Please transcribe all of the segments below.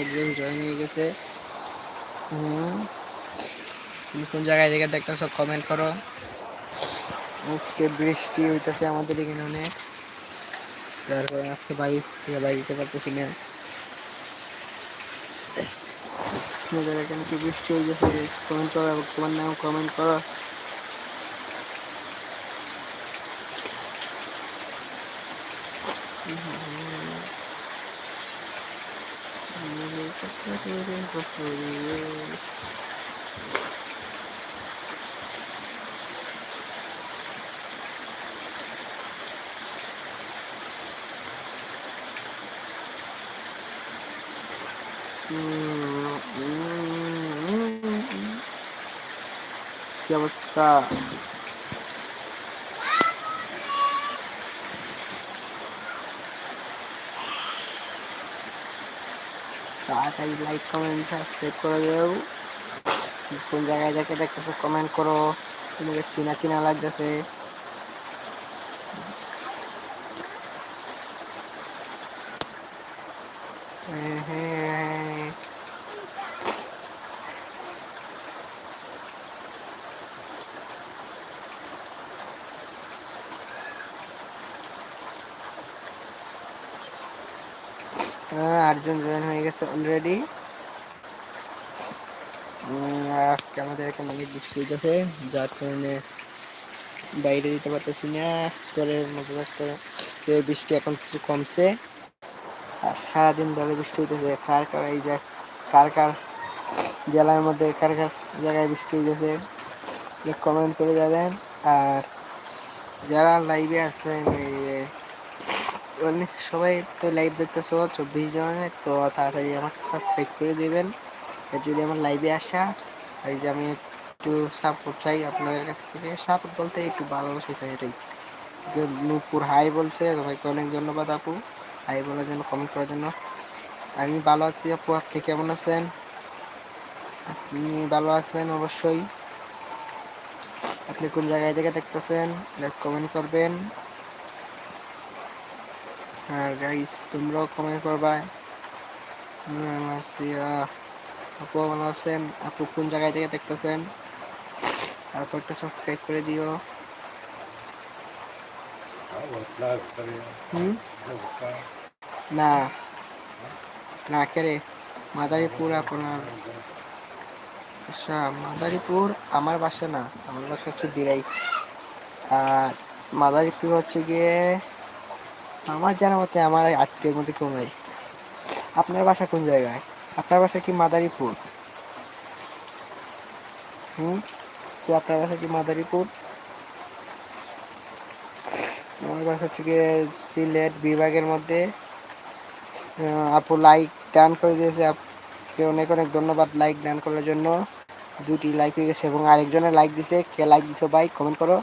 একজন জয়েন হয়ে গেছে। হুম। তুমি কোন জায়গায় জায়গায় দেখতেছ? কমেন্ট করো। আজকে বৃষ্টি হইতেছে আমাদের এখানে অনেক। কারণে আজকে বাড়ি থেকে বাড়ি দিতে পারতেছি না। তোমাদের এখানে কি বৃষ্টি হয়ে গেছে কমেন্ট করো এবং তোমার নাম কমেন্ট করো। কি অবস্থা তাড়াতাড়ি লাইক কমেন্ট সাবস্ক্রাইব করে দেও। কোন জায়গায় দেখে দেখতেছো কমেন্ট করো। তোমাকে চিনা চিনা লাগতেছে। হ্যাঁ হ্যাঁ। আটজন জয়েন হয়ে গেছে অলরেডি আজকে আমাদের এখানে অনেক বৃষ্টি হইতেছে, যার কারণে বাইরে দিতে পারতেছি না। থাকতে তো এই বৃষ্টি এখন কিছু কমছে। আর সারাদিন ধরে বৃষ্টি হইতেছে, কার কার এই যে কার কার জেলার মধ্যে কার কার জায়গায় বৃষ্টি হইতেছে কমেন্ট করে যাবেন আর যারা লাইভে আছেন এই মানে সবাই তো লাইভ দেখতেছো, চব্বিশ জনের, তো তাড়াতাড়ি আমাকে সাবস্ক্রাইব করে দেবেন। যদি আমার লাইভে আসা এই যে আমি একটু সাপোর্ট চাই আপনাদের কাছ থেকে সাপোর্ট বলতে একটু ভালোবাসি চাই এটাই। নূপুর হাই বলছে, সবাইকে অনেক ধন্যবাদ আপু। হাই বলার জন্য কমেন্ট করার জন্য। আমি ভালো আছি আপু, আপনি কেমন আছেন? আপনি ভালো আছেন অবশ্যই। আপনি কোন জায়গায় থেকে দেখতেছেন কমেন্ট করবেন। আর গাইস তোমরাও কমেন্ট করবা। আপু ভালো আছেন? আপু কোন জায়গায় থেকে দেখতেছেন? তারপর একটা সাবস্ক্রাইব করে দিও। না। না কেরে মাদারীপুর আপনার। আচ্ছা মাদারীপুর আমার বাসা না, আমার বাসা হচ্ছে দিরাই। আর মাদারীপুর হচ্ছে গিয়ে আমার জানা মতে আমার আত্মীয়ের মধ্যে কেউ নাই। আপনার বাসা কোন জায়গায়? আপনার বাসা কি মাদারীপুর? হুম? তো আপনার বাসা কি মাদারীপুর? আমার বাসা হচ্ছে গিয়ে সিলেট বিভাগের মধ্যে। আপু লাইক ডান করে দিয়েছে। আপনি অনেক অনেক ধন্যবাদ লাইক ডান করার জন্য। দুটি লাইক হয়ে গেছে এবং আরেকজনের লাইক দিছে। কে লাইক দিছো ভাই? কমেন্ট করো।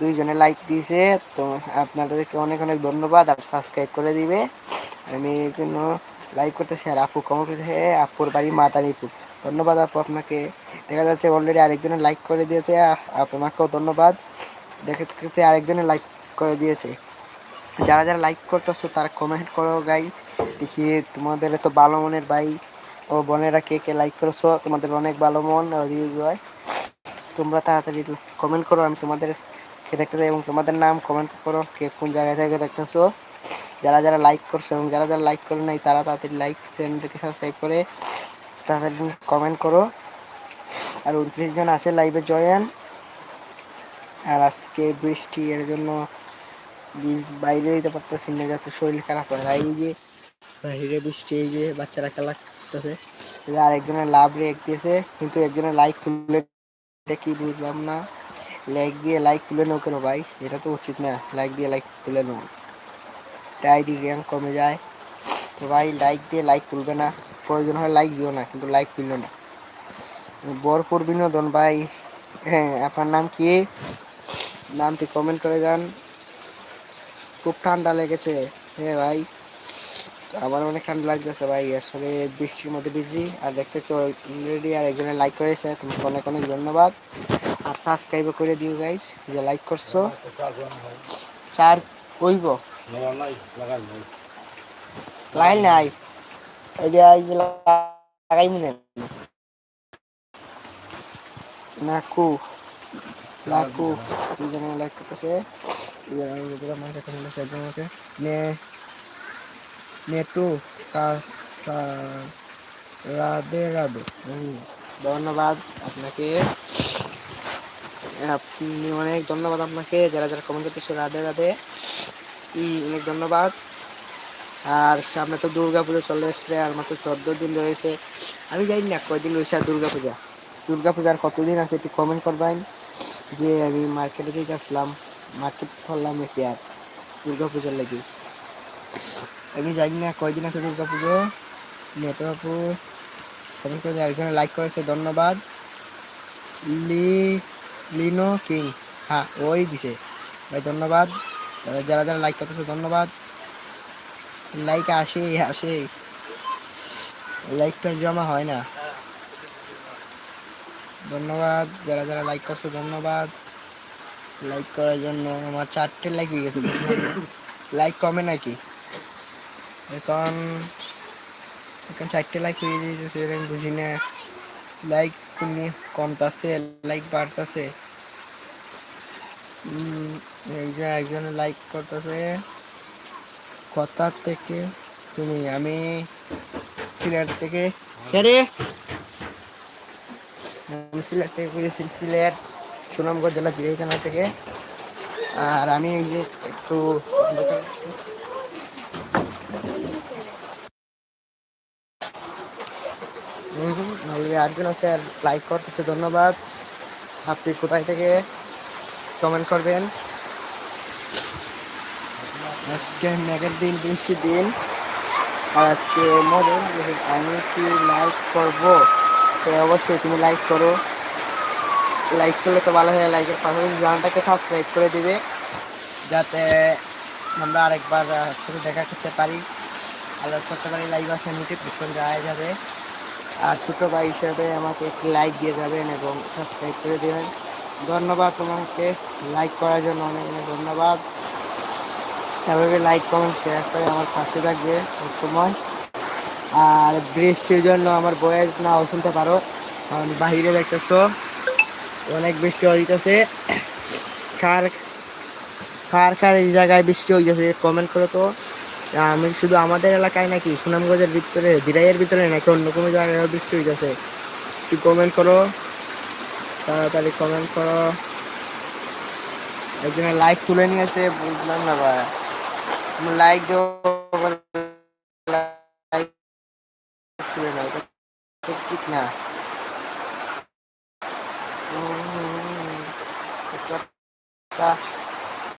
দুইজনে লাইক দিয়েছে, তো আপনাদেরকে অনেক অনেক ধন্যবাদ, আর সাবস্ক্রাইব করে দিবে। আমি জন্য লাইক করতেছি আর আপু কমেন্ট করতেছে আপুর বাড়ি মাতারিপুর ধন্যবাদ আপু আপনাকে। দেখা যাচ্ছে অলরেডি আরেকজনে লাইক করে দিয়েছে আপনাকেও ধন্যবাদ। দেখে আরেকজনে লাইক করে দিয়েছে। যারা যারা লাইক করতেছো, তারা কমেন্ট করো গাইজ দেখি তোমাদের তো ভালো মনের ভাই ও বোনেরা কে কে লাইক করেছ? তোমাদের অনেক ভালো মন তোমরা তাড়াতাড়ি কমেন্ট করো, আমি তোমাদের দেখতে এবং তোমাদের নাম কমেন্ট করো, কে কোন জায়গায় থেকে দেখতেছো। যারা যারা লাইক করছ এবং যারা যারা লাইক করে নাই, তারা তাড়াতাড়ি লাইক চ্যানেলটাকে সাবস্ক্রাইব করে তাড়াতাড়ি কমেন্ট করো। আর উনত্রিশ জন আছে লাইভে জয়েন আর আজকে বৃষ্টি এর জন্য বাইরে দিতে পারতেছি না, যাতে শরীর খারাপ হয়। এই যে বাইরে বৃষ্টি, এই যে বাচ্চারা খেলা করতেছে আর একজনের লাভ রেখ দিয়েছে, কিন্তু একজনের লাইক তুলে কি বুঝলাম না। লাইক দিয়ে লাইক তুলে নাও কেন ভাই? এটা তো উচিত না। লাইক দিয়ে লাইক তুলে নাও। আইডি র্যাঙ্ক কমে যায়। তো ভাই লাইক দিয়ে লাইক তুলবে না। প্রয়োজন হয় লাইক দিও না, কিন্তু লাইক তুললো না। বরপুর বিনোদন ভাই। হ্যাঁ আপনার নাম কি? নামটি কমেন্ট করে যান। খুব ঠান্ডা লেগেছে। হ্যাঁ ভাই। আমার অনেক ঠান্ডা লাগতেছে ভাই। আসলে বৃষ্টির মধ্যে বিজি আর দেখতে তো অলরেডি আর একজনে লাইক করেছে। তোমাকে অনেক অনেক ধন্যবাদ। আর সাবস্ক্রাইবও করে দিও গাইস যে লাইক করছ। চার, কইব? লাইন নাই। এটা লাগাই মনে নাকু লাকু দুজনে লাইক করতেছে। দুজনে মাঝে কোনো একজন আছে নে নেটু কাসা ধন্যবাদ আপনাকে। আপনি অনেক ধন্যবাদ আপনাকে। যারা যারা কমেন্ট করতেছে, রাধে রাধে। অনেক ধন্যবাদ। আর সামনে তো দুর্গা পুজো চলে এসছে, আর মাত্র চোদ্দ দিন রয়েছে। আমি জানি না কয়দিন রয়েছে আর দুর্গা পূজা দুর্গা পূজার কতদিন আছে একটু কমেন্ট করবেন। যে আমি মার্কেটে যেতে আসলাম মার্কেট করলাম নাকি আর দুর্গা পূজার লাগি। আমি জানি না কয়দিন আছে দুর্গা পুজো নেটওয়ার্কু কমেন্ট করে একজনে লাইক করেছে, ধন্যবাদ। লি লিনো কিং। হ্যাঁ ওই দিছে। ভাই, ধন্যবাদ। যারা যারা লাইক করতেছে, ধন্যবাদ। লাইক আসে আসে। লাইকটা জমা হয় না। ধন্যবাদ। যারা যারা লাইক করছ, ধন্যবাদ। লাইক করার জন্য আমার চারটে লাইক হয়ে গেছে। লাইক কমে নাকি? এখন এখন চারটে লাইক হয়ে যেতেছে বুঝি না। লাইক কোনি কমতাছে লাইক বাড়তাছে। একজন একজন লাইক করতেছে। কথা থেকে তুমি আমি সিলেট থেকে। রে? আমি সিলেট থেকে করেছি সিলেট সুনামগঞ্জ জেলা থানা থেকে। আর আমি এই যে একটু আটজন আর লাইক করতেছে ধন্যবাদ। আপনি কোথায় থেকে কমেন্ট করবেন? আজকে মেঘের দিন বৃষ্টির দিন আজকে মজার আমি কি লাইক করব? তো অবশ্যই তুমি লাইক করো। লাইক করলে তো ভালো হয় লাইকের পাশাপাশি জানাটাকে সাবস্ক্রাইব করে দিবে, যাতে আমরা আরেকবার সাথে দেখা করতে পারি। আলোর করতে পারি লাইভ আসে নোটিফিকেশন যায় যাবে। আর ছোটো ভাই হিসাবে আমাকে একটি লাইক দিয়ে যাবেন এবং সাবস্ক্রাইব করে দেবেন। ধন্যবাদ তোমাকে। লাইক করার জন্য অনেক অনেক ধন্যবাদ। এভাবে লাইক কমেন্ট শেয়ার করে আমার পাশে থাকবে সবসময়। আর বৃষ্টির জন্য আমার বয়েস নাও শুনতে পারো, কারণ বাহিরে দেখতেছো অনেক বৃষ্টি হইতেছে। কার কার কার এই জায়গায় বৃষ্টি হইতেছে কমেন্ট করো তো। আমি শুধু আমাদের এলাকায় নাকি সুনামগঞ্জের ভিতরে, দিরাইয়ের ভিতরে নাকি অন্য কোনো জায়গায় বৃষ্টি হইতেছে? একটু কমেন্ট করো, তাড়াতাড়ি কমেন্ট করো। একজনের লাইক তুলে নিয়েছে, বুঝলাম না ভাই। লাইক দেবো